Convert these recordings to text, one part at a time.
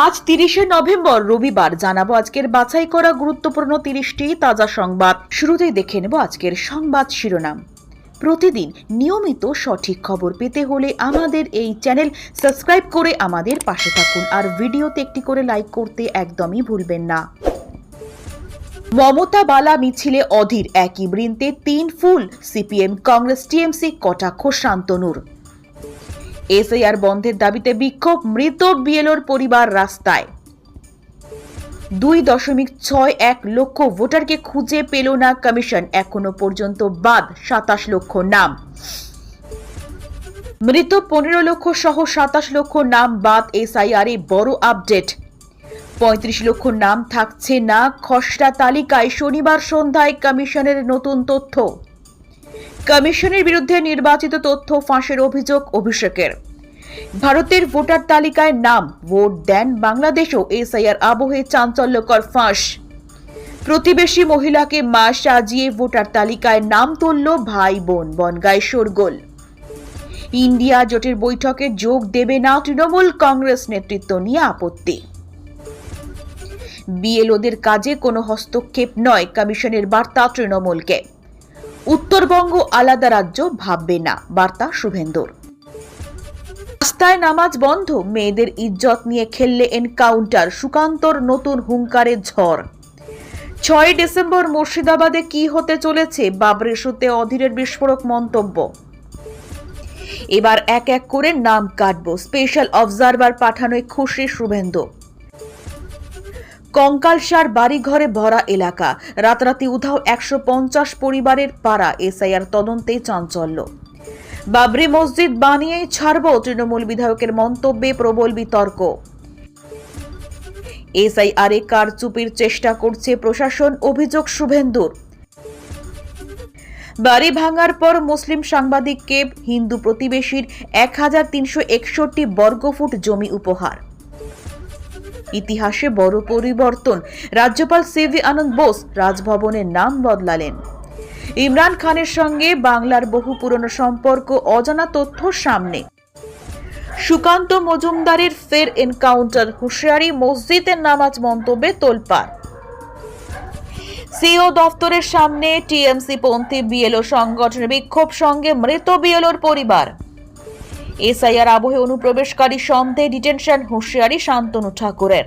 আজ তিরিশে নভেম্বর, রবিবার জানাব আজকের বাছাই করা গুরুত্বপূর্ণ তিরিশটি তাজা সংবাদ। শুরুতেই দেখে নেব আজকের সংবাদ শিরোনাম। প্রতিদিন নিয়মিত সঠিক খবর পেতে হলে আমাদের এই চ্যানেল সাবস্ক্রাইব করে আমাদের পাশে থাকুন আর ভিডিওতে একটি করে লাইক করতে একদমই ভুলবেন না। মমতা বালা মিছিলে অধীর একই বৃন্তে তিন ফুল, সিপিএম, কংগ্রেস, টিএমসি, কটাক্ষ, শান্তনুর। এসআইআর বন্ধের দাবিতে বিক্ষোভ, মৃত বিএলওর পরিবার রাস্তায়। দুই দশমিক ছয় এক লক্ষ ভোটারকে খুঁজে পেল না কমিশন, এখনও পর্যন্ত বাদ সাতাশ লক্ষ নাম। মৃত পনেরো লক্ষ সহ সাতাশ লক্ষ নাম বাদ এসআইআর বড় আপডেট। পঁয়ত্রিশ লক্ষ নাম থাকছে না, খসড়া তালিকায় শনিবার সন্ধ্যায় কমিশনের নতুন তথ্য। কমিশনের বিরুদ্ধে নির্বাচিত তথ্য ফাঁসের অভিযোগ অভিষেকের। ভারতের ভোটার তালিকায় নাম, ভোট দেন বাংলাদেশও, এসআইআর আবহে চাঞ্চল্যকর ফাঁস। প্রতিবেশী মহিলাকে মা সাজিয়ে ভোটার তালিকায় নাম তুলল ভাই বোন, বনগায় শোরগোল। ইন্ডিয়া জোটের বৈঠকে যোগ দেবে না তৃণমূল কংগ্রেস নেতৃত্ব, নিয়ে আপত্তি। বিএলওদের কাজে কোনো হস্তক্ষেপ নয় কমিশনের বার্তা তৃণমূলকে। উত্তরবঙ্গ আলাদা রাজ্য ভাববে না। বার্তা শুভেন্দুর। রাস্তায় নামাজ বন্ধ, মেয়েদের ইজ্জত নিয়ে খেললে এনকাউন্টার, সুকান্তর নতুন হুঙ্কারে ঝড়। ছয় ডিসেম্বর মুর্শিদাবাদে কি হতে চলেছে? বাবরি ইস্যুতে অধীরের বিস্ফোরক মন্তব্য। এবার এক এক করে নাম কাটবো। স্পেশাল অবজারভার পাঠানোয় খুশি শুভেন্দু। কঙ্কালসার বাড়িঘরে ভরা এলাকা। রাতারাতি উধাও একশো পঞ্চাশ পরিবারের পাড়া এসআইআর তদন্তে চাঞ্চল্য। বাবরি মসজিদ বানিয়েই ছাড়ব তৃণমূল বিধায়কের মন্তব্যে প্রবল বিতর্ক। এসআইআর কারচুপির চেষ্টা করছে প্রশাসন, অভিযোগ শুভেন্দুর। বাড়ি ভাঙার পর মুসলিম সাংবাদিককে হিন্দু প্রতিবেশীর এক হাজার তিনশো একষট্টি বর্গফুট জমি উপহার। ইতিহাসে বড় পরিবর্তন। রাজ্যপাল সিভি আনন্দ বোস রাজভবনের নাম বদলালেন। ইমরান খানের সঙ্গে বাংলার বহু পুরনো সম্পর্ক অজানা তথ্য সামনে। সুকান্ত মজুমদারের ফের এনকাউন্টার, হুঁশিয়ারি, মসজিদের নামাজ মন্তব্যে তোলপাড়। সিও দফতরের সামনে টিএমসি পন্থী বিএলও সংগঠনের বিক্ষোভ সঙ্গে মৃত বিএলওর পরিবার। এসআইআর আবহে অনুপ্রবেশকারী সন্দেহে ডিটেনশন হুঁশিয়ারি শান্তনু ঠাকুরের।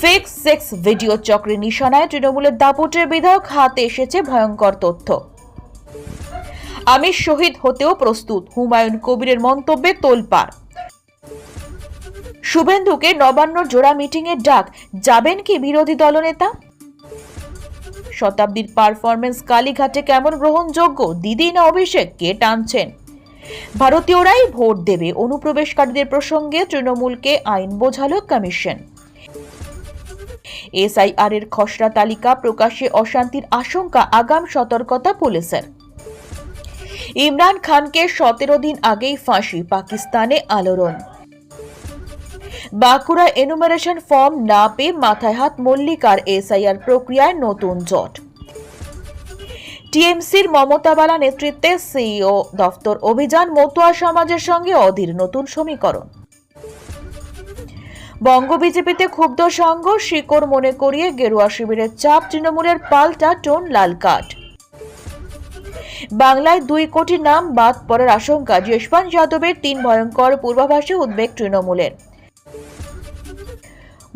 ফেক সেক্স ভিডিও চক্রের নিশানায় তৃণমূলের দাপটের বিধায়ক হাতে এসেছে ভয়ঙ্কর তথ্য। আমি শহীদ হতেও প্রস্তুত, হুমায়ুন কবিরের মন্তব্যে তোলপাড়। শুভেন্দুকে নবান্ন জোড়া মিটিংয়ের ডাক, যাবেন কি বিরোধী দলনেতা? শতাব্দীর পারফরমেন্স কালীঘাটে কেমন গ্রহণযোগ্য? দিদি না অভিষেক? কে টানছেন? ভারতীয়রাই ভোট দেবে। অনুপ্রবেশকারীদের প্রসঙ্গে তৃণমূলকে আইন বোঝালো কমিশন। এসআইআর এর খসড়া তালিকা প্রকাশে অশান্তির আশঙ্কা, আগাম সতর্কতা পুলিশের। ইমরান খানকে সতেরো দিন আগেই ফাঁসি, পাকিস্তানে আলোড়ন। বাঁকুড়া এনুমারেশন ফর্ম না পেয়ে মাথায় হাত মল্লিকার এসআইআর প্রক্রিয়ায় নতুন জট। টিএমসির মমতাবালা নেতৃত্বে সিইও দফতর অভিযান মতুয়া সমাজের সঙ্গে অধীর নতুন সমীকরণ। বঙ্গ বিজেপিতে ক্ষুব্ধ সংঘ শিকড় মনে করিয়ে গেরুয়া শিবিরের চাপ তৃণমূলের পাল্টা টোন লাল কাঠ বাংলায় দুই কোটি নাম বাদ পড়ার আশঙ্কা, যশবন্ত যাদবের তিন ভয়ঙ্কর পূর্বাভাসে উদ্বেগ তৃণমূলের।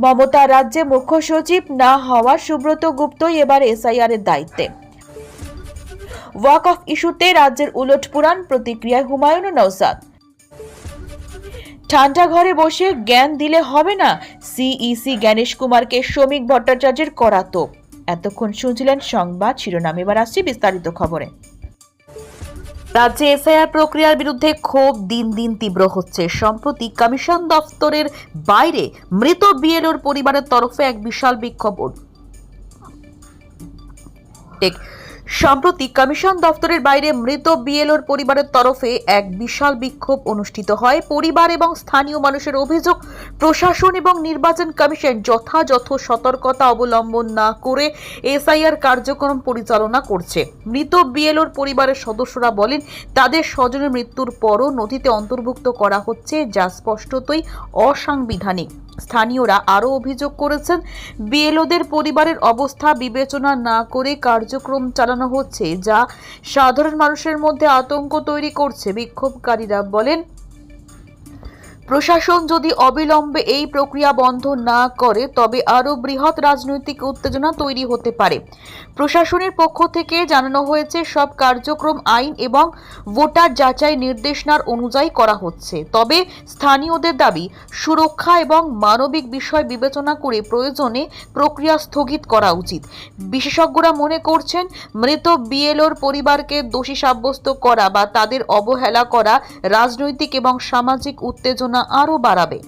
মমতা রাজ্যে মুখ্য সচিব না হওয়া সুব্রত গুপ্তই এবার এসআইআর এর দায়িত্বে। ওয়াক অফ ইস্যুতে রাজ্যের উলটপুরাণ প্রতিক্রিয়ায় হুমায়ুন নৌসাদ ঠান্ডা ঘরে বসে জ্ঞান দিলে হবে না সিইসি জ্ঞানেশ কুমারকে শ্রমিক ভট্টাচার্যের করা তোপ এতক্ষণ শুনছিলেন সংবাদ শিরোনাম। এবার আসছি বিস্তারিত খবরে। রাজ্যে এসআইআর প্রক্রিয়ার বিরুদ্ধে ক্ষোভ দিন দিন তীব্র হচ্ছে। সম্প্রতি কমিশন দফতরের বাইরে মৃত বিএলওর পরিবারের তরফে এক বিশাল বিক্ষোভ। সম্প্রতি কমিশন দফতরের বাইরে মৃত বিএলওর পরিবারের তরফে এক বিশাল বিক্ষোভ অনুষ্ঠিত হয়। পরিবার এবং স্থানীয় মানুষের অভিযোগ, প্রশাসন এবং নির্বাচন কমিশন যথাযথ সতর্কতা অবলম্বন না করে এসআইআর কার্যক্রম পরিচালনা করছে। মৃত বিএলওর পরিবারের সদস্যরা বলেন, তাদের স্বজনের মৃত্যুর পরও নথিতে অন্তর্ভুক্ত করা হচ্ছে, যা স্পষ্টতই অসাংবিধানিক। স্থানীয়রা আরও অভিযোগ করেছেন, বিএলওদের পরিবারের অবস্থা বিবেচনা না করে কার্যক্রম চালানো হচ্ছে, যা সাধারণ মানুষের মধ্যে আতঙ্ক তৈরি করছে, বিক্ষোভকারীরা বলেন। প্রশাসন যদি অবিলম্বে এই প্রক্রিয়া বন্ধ না করে, তবে আরও বৃহৎ রাজনৈতিক উত্তেজনা তৈরি হতে পারে। প্রশাসনের পক্ষ থেকে জানানো হয়েছে, সব কার্যক্রম আইন এবং ভোটার যাচাই নির্দেশনার অনুযায়ী করা হচ্ছে। তবে স্থানীয়দের দাবি, সুরক্ষা এবং মানবিক বিষয় বিবেচনা করে প্রয়োজনে প্রক্রিয়া স্থগিত করা উচিত। বিশেষজ্ঞরা মনে করছেন, মৃত বিএলওর পরিবারকে দোষী সাব্যস্ত করা বা তাদের অবহেলা করা রাজনৈতিক এবং সামাজিক উত্তেজনা আরও বাড়াবে।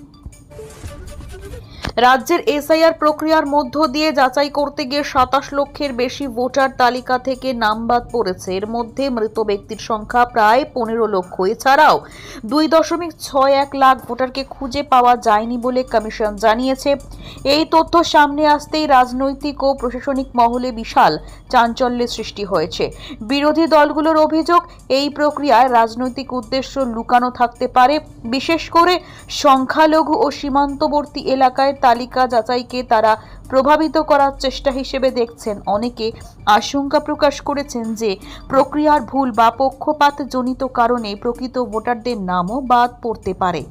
রাজ্যের এসআইআর প্রক্রিয়ার মধ্য দিয়ে যাচাই করতে গিয়ে সাতাশ লক্ষের বেশি ভোটার তালিকা থেকে নাম বাদ পড়েছে। এর মধ্যে মৃত ব্যক্তির সংখ্যা প্রায় পনেরো লক্ষ। এছাড়াও দুই দশমিক ছয় এক লাখ ভোটারকে খুঁজে পাওয়া যায়নি বলে কমিশন জানিয়েছে। এই তথ্য সামনে আসতেই রাজনৈতিক ও প্রশাসনিক মহলে বিশাল চাঞ্চল্যের সৃষ্টি হয়েছে। বিরোধী দলগুলোর অভিযোগ, এই প্রক্রিয়ায় রাজনৈতিক উদ্দেশ্য লুকানো থাকতে পারে। বিশেষ করে সংখ্যালঘু ও সীমান্তবর্তী এলাকায় তালিকা যাচাইকে তারা প্রভাবিত করার চেষ্টা হিসেবে দেখছেন। অনেকে আশঙ্কা প্রকাশ করেছেন যে প্রক্রিয়ার ভুল বা পক্ষপাতজনিত কারণে প্রকৃত ভোটারদের নামও বাদ পড়তে পারে।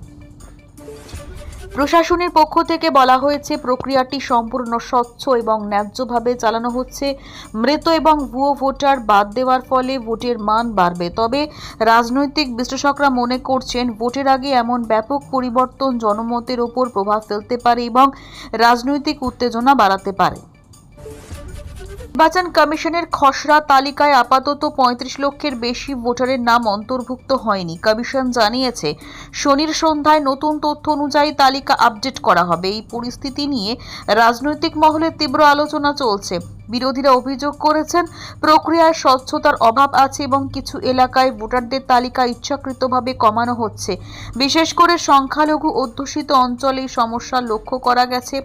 প্রশাসনের পক্ষ থেকে বলা হয়েছে, প্রক্রিয়াটি সম্পূর্ণ স্বচ্ছ এবং ন্যায্যভাবে চালানো হচ্ছে। মৃত এবং ভুয়ো ভোটার বাদ দেওয়ার ফলে ভোটের মান বাড়বে। তবে রাজনৈতিক বিশ্লেষকরা মনে করছেন, ভোটের আগে এমন ব্যাপক পরিবর্তন জনমতের ওপর প্রভাব ফেলতে পারে এবং রাজনৈতিক উত্তেজনা বাড়াতে পারে। নির্বাচন কমিশনের খসড়া তালিকায় আপাতত পঁয়ত্রিশ লক্ষের বেশি ভোটারের নাম অন্তর্ভুক্ত হয়নি। কমিশন জানিয়েছে, শনির সন্ধ্যায় নতুন তথ্য অনুযায়ী তালিকা আপডেট করা হবে। এই পরিস্থিতি নিয়ে রাজনৈতিক মহলে তীব্র আলোচনা চলছে। বিরোধীরা অভিযোগ করেছেন, প্রক্রিয়ায় স্বচ্ছতার অভাব আছে এবং কিছু এলাকায় ভোটারদের তালিকা ইচ্ছাকৃতভাবে কমানো হচ্ছে। বিশেষ করে সংখ্যালঘু অধ্যুষিত অঞ্চলে এই সমস্যা লক্ষ্য করা গেছে।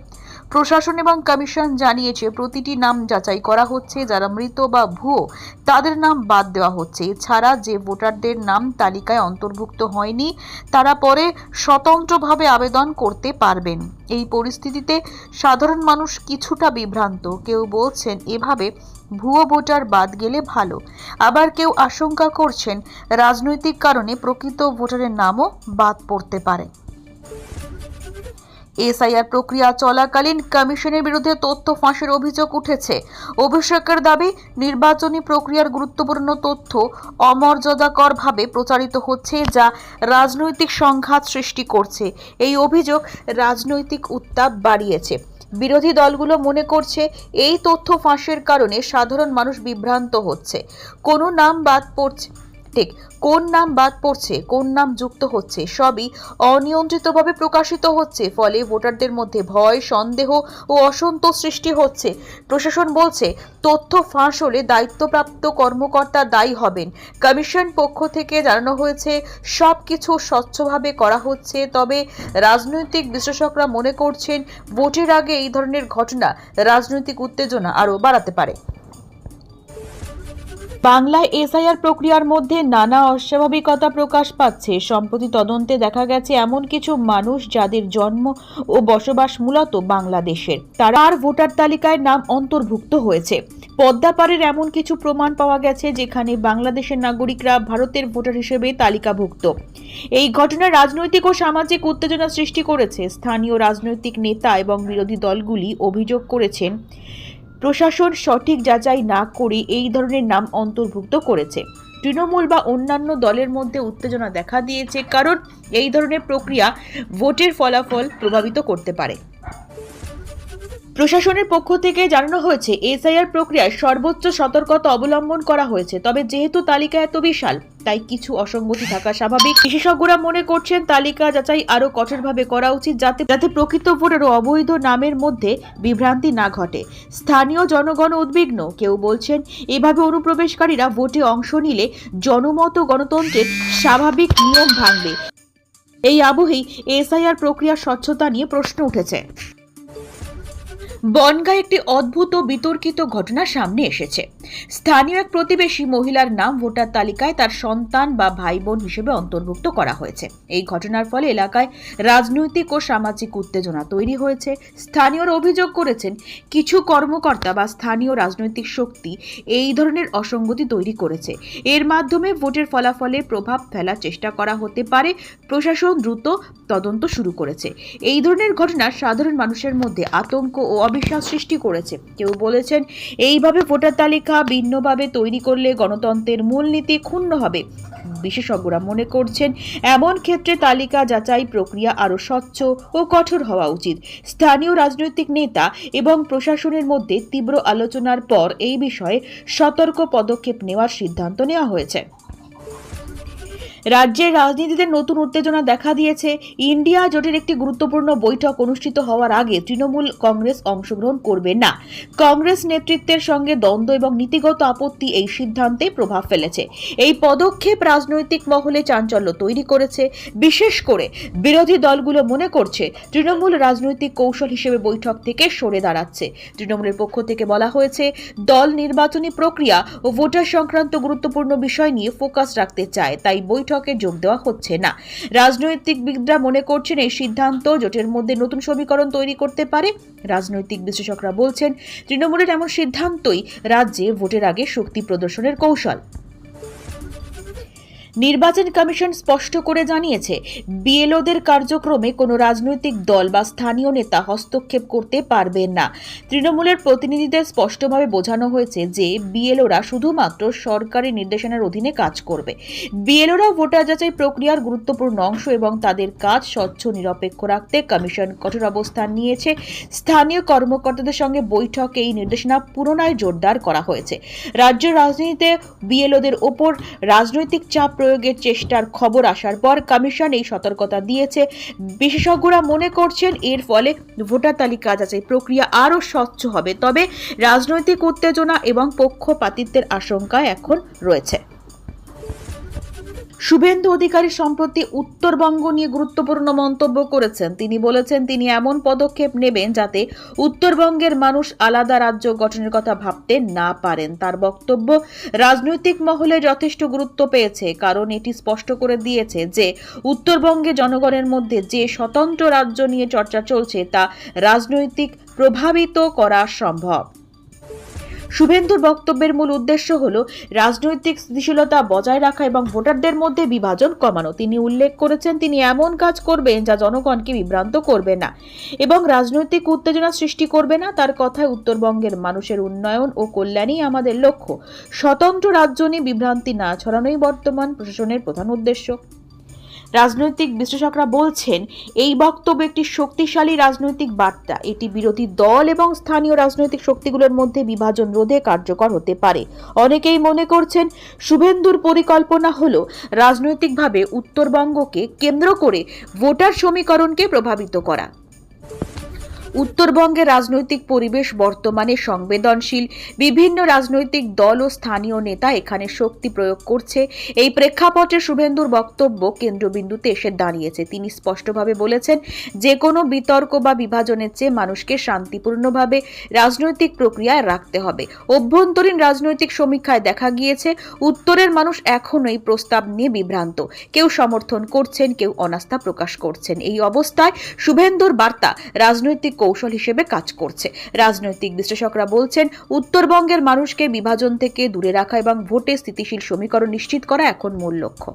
প্রশাসন এবং কমিশন জানিয়েছে, প্রতিটি নাম যাচাই করা হচ্ছে, যারা মৃত বা ভুয়ো, তাদের নাম বাদ দেওয়া হচ্ছে। এছাড়া যে ভোটারদের নাম তালিকায় অন্তর্ভুক্ত হয়নি, তারা পরে স্বতন্ত্রভাবে আবেদন করতে পারবেন। এই পরিস্থিতিতে সাধারণ মানুষ কিছুটা বিভ্রান্ত। কেউ বলছেন, এভাবে ভুয়ো ভোটার বাদ গেলে ভালো। আবার কেউ আশঙ্কা করছেন, রাজনৈতিক কারণে প্রকৃত ভোটারের নামও বাদ পড়তে পারে। এসআইআর প্রক্রিয়া চলাকালীন কমিশনের বিরুদ্ধে তথ্য ফাঁসের অভিযোগ উঠেছে। অভিষেকের দাবি, নির্বাচনী প্রক্রিয়ার গুরুত্বপূর্ণ তথ্য অমর্যাদাকরভাবে প্রচারিত হচ্ছে যা রাজনৈতিক সংঘাত সৃষ্টি করছে। এই অভিযোগ রাজনৈতিক উত্তাপ বাড়িয়েছে। বিরোধী দলগুলো মনে করছে এই তথ্য ফাঁসের কারণে সাধারণ মানুষ বিভ্রান্ত হচ্ছে। কোনো নাম বাদ পড়ছে। ঠিক কোন নাম বাদ পড়ছে, কোন নাম যুক্ত হচ্ছে, সবই অনিয়ন্ত্রিতভাবে প্রকাশিত হচ্ছে, ফলে ভোটারদের মধ্যে ভয়, সন্দেহ ও অসন্তোষ সৃষ্টি হচ্ছে। প্রশাসন বলছে, তথ্য ফাঁস হলে দায়িত্বপ্রাপ্ত কর্মকর্তা দায়ী হবেন। কমিশন পক্ষ থেকে জানানো হয়েছে সব কিছু স্বচ্ছভাবে করা হচ্ছে, তবে রাজনৈতিক বিশ্লেষকরা মনে করছেন, ভোটের আগে এই ধরনের ঘটনা রাজনৈতিক উত্তেজনা আরও বাড়াতে পারে। বাংলায় এসআইআর প্রক্রিয়ার মধ্যে নানা অস্বাভাবিকতা প্রকাশ পাচ্ছে। সম্প্রতি তদন্তে দেখা গেছে, এমন কিছু মানুষ যাদের জন্ম ও বসবাস মূলত বাংলাদেশের। তারা ভোটার তালিকায় নাম অন্তর্ভুক্ত হয়েছে। পদ্মাপাড়ের এমন কিছু প্রমাণ পাওয়া গেছে, যেখানে বাংলাদেশের নাগরিকরা ভারতের ভোটার হিসেবে তালিকাভুক্ত। এই ঘটনা রাজনৈতিক ও সামাজিক উত্তেজনা সৃষ্টি করেছে। স্থানীয় রাজনৈতিক নেতা এবং বিরোধী দলগুলি অভিযোগ করেছেন প্রশাসন সঠিক যাচাই না করে এই ধরনের নাম অন্তর্ভুক্ত করেছে। তৃণমূল বা অন্যান্য দলের মধ্যে উত্তেজনা দেখা দিয়েছে, কারণ এই ধরনের প্রক্রিয়া ভোটের ফলাফল প্রভাবিত করতে পারে। প্রশাসনের পক্ষ থেকে জানানো হয়েছে, এসআইআর প্রক্রিয়ায় সর্বোচ্চ সতর্কতা অবলম্বন করা হয়েছে। তবে যেহেতু তালিকা এত বিশাল, তাই কিছু অসঙ্গতি থাকা স্বাভাবিক। বিশেষজ্ঞরা মনে করছেন, তালিকা যাচাই আরও কঠোরভাবে করা উচিত যাতে যাতে প্রকৃত ভোটার ও অবৈধ নামের মধ্যে বিভ্রান্তি না ঘটে। স্থানীয় জনগণ উদ্বিগ্ন। কেউ বলছেন, এভাবে অনুপ্রবেশকারীরা ভোটে অংশ নিলে জনমত গণতন্ত্রের স্বাভাবিক নিয়ম ভাঙবে। এই আবহেই এসআইআর প্রক্রিয়ার স্বচ্ছতা নিয়ে প্রশ্ন উঠেছে। বনগাঁ একটি অদ্ভুত ও বিতর্কিত ঘটনা সামনে এসেছে। স্থানীয় এক প্রতিবেশী মহিলার নাম ভোটার তালিকায় তার সন্তান বা ভাই বোন হিসেবে অন্তর্ভুক্ত করা হয়েছে। এই ঘটনার ফলে এলাকায় রাজনৈতিক ও সামাজিক উত্তেজনা তৈরি হয়েছে। স্থানীয়রা অভিযোগ করেছেন, কিছু কর্মকর্তা বা স্থানীয় রাজনৈতিক শক্তি এই ধরনের অসঙ্গতি তৈরি করেছে। এর মাধ্যমে ভোটের ফলাফলে প্রভাব ফেলার চেষ্টা করা হতে পারে। প্রশাসন দ্রুত তদন্ত শুরু করেছে। এই ধরনের ঘটনা সাধারণ মানুষের মধ্যে আতঙ্ক ও অবিশ্বাস সৃষ্টি করেছে। কেউ বলেছেন, এইভাবে ভোটার তালিকা ভিন্নভাবে তৈরি করলে গণতন্ত্রের মূলনীতি ক্ষুণ্ণ হবে। বিশেষজ্ঞরা মনে করছেন, এমন ক্ষেত্রে তালিকা যাচাই প্রক্রিয়া আরও স্বচ্ছ ও কঠোর হওয়া উচিত। স্থানীয় রাজনৈতিক নেতা এবং প্রশাসনের মধ্যে তীব্র আলোচনার পর এই বিষয়ে সতর্ক পদক্ষেপ নেওয়ার সিদ্ধান্ত নেওয়া হয়েছে। রাজ্যের রাজনীতিতে নতুন উত্তেজনা দেখা দিয়েছে। ইন্ডিয়া জোটের একটি গুরুত্বপূর্ণ বৈঠক অনুষ্ঠিত হওয়ার আগে তৃণমূল কংগ্রেস অংশগ্রহণ করবে না। কংগ্রেস নেতৃত্বের সঙ্গে দ্বন্দ্ব এবং নীতিগত আপত্তি এই সিদ্ধান্তে প্রভাব ফেলেছে। এই পদক্ষেপ রাজনৈতিক মহলে চাঞ্চল্য তৈরি করেছে। বিশেষ করে বিরোধী দলগুলো মনে করছে তৃণমূল রাজনৈতিক কৌশল হিসেবে বৈঠক থেকে সরে দাঁড়াচ্ছে। তৃণমূলের পক্ষ থেকে বলা হয়েছে, দল নির্বাচনী প্রক্রিয়া ও ভোটার সংক্রান্ত গুরুত্বপূর্ণ বিষয় নিয়ে ফোকাস রাখতে চায়, তাই বৈঠকে যোগ দেওয়া হচ্ছে না। রাজনৈতিক রাজনৈতিকবিদরা মনে করছেন এই সিদ্ধান্ত জোটের মধ্যে নতুন সমীকরণ তৈরি করতে পারে। রাজনৈতিক বিশ্লেষকরা বলছেন, তৃণমূলের এমন সিদ্ধান্তই রাজ্যে ভোটের আগে শক্তি প্রদর্শনের কৌশল। নির্বাচন কমিশন স্পষ্ট করে জানিয়েছে, বিএলওদের কার্যক্রমে কোনো রাজনৈতিক দল বা স্থানীয় নেতা হস্তক্ষেপ করতে পারবেন না। তৃণমূলের প্রতিনিধিদের স্পষ্টভাবে বোঝানো হয়েছে যে, বিএলওরা শুধুমাত্র সরকারি নির্দেশনার অধীনে কাজ করবে। বিএলওরা ভোটার যাচাই প্রক্রিয়ার গুরুত্বপূর্ণ অংশ এবং তাদের কাজ স্বচ্ছ, নিরপেক্ষ রাখতে কমিশন কঠোর অবস্থান নিয়েছে। স্থানীয় কর্মকর্তাদের সঙ্গে বৈঠকে এই নির্দেশনা পুনরায় জোরদার করা হয়েছে। রাজ্যের রাজনীতিতে বিএলওদের ওপর রাজনৈতিক চাপ প্রয়োগের চেষ্টার খবর আসার পর কমিশন এই সতর্কতা দিয়েছে। বিশেষজ্ঞরা মনে করছেন এর ফলে ভোটার তালিকা যাচাই প্রক্রিয়া আরও স্বচ্ছ হবে। তবে রাজনৈতিক উত্তেজনা এবং পক্ষপাতিত্বের আশঙ্কা এখন রয়েছে। শুভেন্দু অধিকারী সম্প্রতি উত্তরবঙ্গ নিয়ে গুরুত্বপূর্ণ মন্তব্য করেছেন। তিনি বলেছেন, তিনি এমন পদক্ষেপ নেবেন যাতে উত্তরবঙ্গের মানুষ আলাদা রাজ্য গঠনের কথা ভাবতে না পারেন। তার বক্তব্য, রাজনৈতিক মহলে যথেষ্ট গুরুত্ব পেয়েছে, কারণ এটি স্পষ্ট করে দিয়েছে যে, উত্তরবঙ্গে জনগণের মধ্যে যে স্বতন্ত্র রাজ্য নিয়ে চর্চা চলছে তা রাজনৈতিক প্রভাবিত করা সম্ভব। শুভেন্দুর বক্তব্যের মূল উদ্দেশ্য হল রাজনৈতিক স্থিতিশীলতা বজায় রাখা এবং ভোটারদের মধ্যে বিভাজন কমানো। তিনি উল্লেখ করেছেন, তিনি এমন কাজ করবেন যা জনগণকে বিভ্রান্ত করবে না এবং রাজনৈতিক উত্তেজনা সৃষ্টি করবে না। তার কথায় উত্তরবঙ্গের মানুষের উন্নয়ন ও কল্যাণই আমাদের লক্ষ্য। স্বতন্ত্র রাজ্য নিয়ে বিভ্রান্তি না ছড়ানোই বর্তমান প্রশাসনের প্রধান উদ্দেশ্য। রাজনৈতিক বিশ্লেষকরা বলছেন, এই বক্তব্য একটি শক্তিশালী রাজনৈতিক বার্তা। এটি বিরোধী দল এবং স্থানীয় রাজনৈতিক শক্তিগুলোর মধ্যে বিভাজন রোধে কার্যকর হতে পারে। অনেকেই মনে করছেন, শুভেন্দুর পরিকল্পনা হল রাজনৈতিকভাবে উত্তরবঙ্গকে কেন্দ্র করে ভোটার সমীকরণকে প্রভাবিত করা। উত্তরবঙ্গের রাজনৈতিক পরিবেশ বর্তমানে সংবেদনশীল। বিভিন্ন রাজনৈতিক দল ও স্থানীয় নেতা এখানে শক্তি প্রয়োগ করছে। এই প্রেক্ষাপটে শুভেন্দুর বক্তব্য কেন্দ্রবিন্দুতে এসে দাঁড়িয়েছে। তিনি স্পষ্টভাবে বলেছেন যে কোনো বিতর্ক বা বিভাজনের চেয়ে মানুষকে শান্তিপূর্ণভাবে রাজনৈতিক প্রক্রিয়ায় রাখতে হবে। অভ্যন্তরীণ রাজনৈতিক সমীক্ষায় দেখা গিয়েছে, উত্তরের মানুষ এখনও এই প্রস্তাব নিয়ে বিভ্রান্ত। কেউ সমর্থন করছেন, কেউ অনাস্থা প্রকাশ করছেন। এই অবস্থায় শুভেন্দুর বার্তা, রাজনৈতিক কৌশল হিসেবে কাজ করছে। রাজনৈতিক বিশ্লেষকরা বলছেন, উত্তরবঙ্গের মানুষকে বিভাজন থেকে দূরে রাখা এবং ভোটে স্থিতিশীল সমীকরণ নিশ্চিত করা এখন মূল লক্ষ্য।